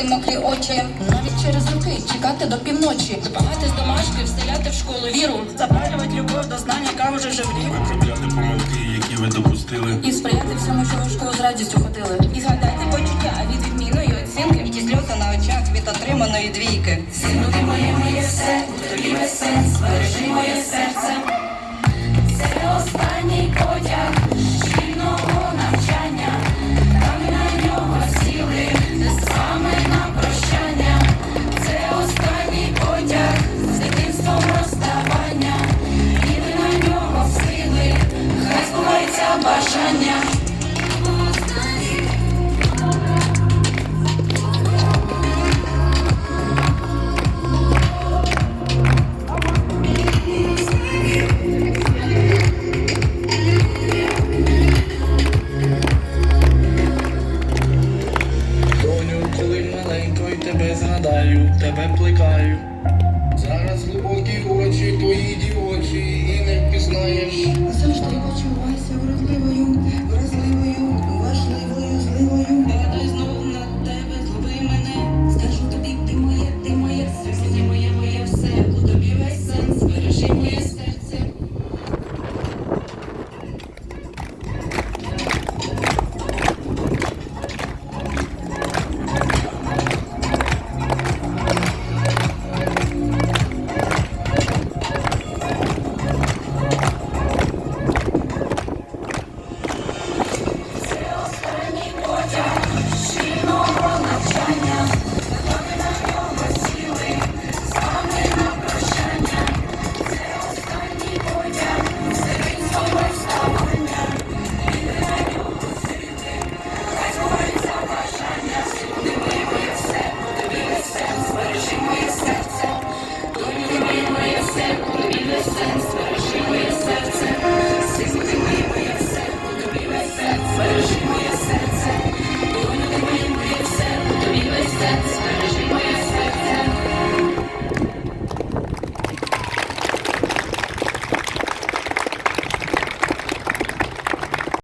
витирати мокрі очі, навіть через роки чекати до півночі, допомагати з домашки, вселяти в школу віру, запалювати любов до знань, яка вже жеврів, Виправляти помилки, які ви допустили. і сприяти всьому, що ви школу з радістю ходили. І згадайте почуття від відмінної оцінки, і ті сльози на очах від отриманої двійки. Сину, ти моє моє все, у тобі весь сенс, бережи моє серце.